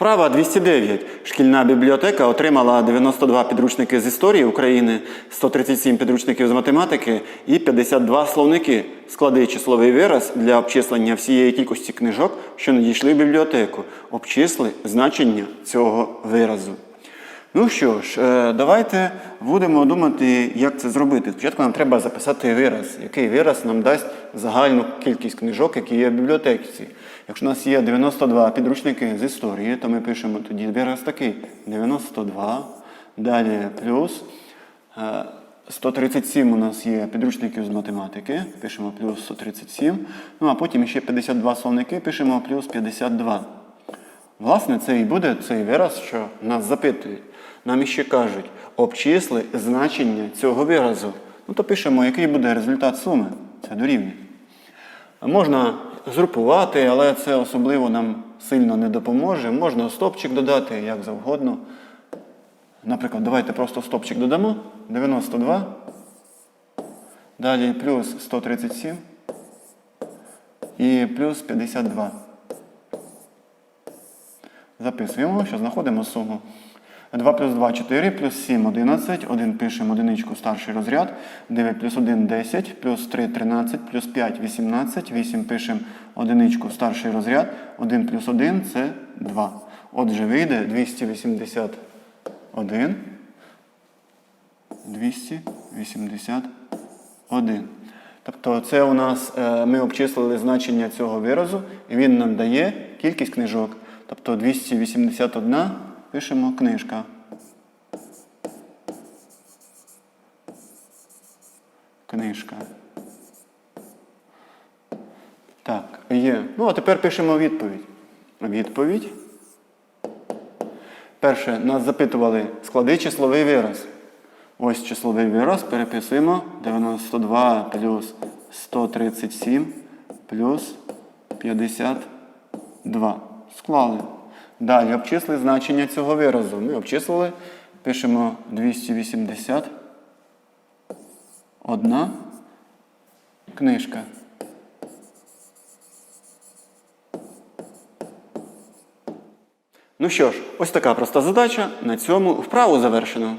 Вправа 209. Шкільна бібліотека отримала 92 підручники з історії України, 137 підручників з математики і 52 словники. Склади числовий вираз для обчислення всієї кількості книжок, що надійшли в бібліотеку. Обчисли значення цього виразу. Ну що ж, е, давайте будемо думати, як це зробити. Спочатку нам треба записати вираз, який вираз нам дасть загальну кількість книжок, які є в бібліотеці. Якщо у нас є 92 підручники з історії, то ми пишемо тоді вираз такий 92, далі плюс. е, 137 у нас є підручників з математики, пишемо плюс 137. Ну а потім ще 52 словники, пишемо плюс 52. Власне, це і буде цей вираз, що нас запитують. Нам іще кажуть, обчисли значення цього виразу. Ну то пишемо, який буде результат суми. Це дорівнює. Можна згрупувати, але це особливо нам сильно не допоможе. Можна стопчик додати, як завгодно. Наприклад, давайте просто стопчик додамо. 92. Далі плюс 137 і плюс 52. Записуємо, що знаходимо суму. 2 плюс 2 4, плюс 7 11, 1 пишемо одиничку старший розряд, 9 плюс 1 10, плюс 3 13, плюс 5 18, 8 пишемо одиничку старший розряд, 1 плюс 1 це 2. Отже, вийде 281. 281. Тобто це у нас е, ми обчислили значення цього виразу, і він нам дає кількість книжок. Тобто 281 пишемо книжка. Книжка. Так, є. Ну, а тепер пишемо відповідь. Відповідь. Перше, нас запитували склади числовий вираз. Ось числовий вираз переписуємо 92 плюс 137 плюс 52. Склали. Далі обчисли значення цього виразу. Ми обчислили, пишемо 280. Одна книжка. Ну що ж, ось така проста задача. На цьому вправу завершено.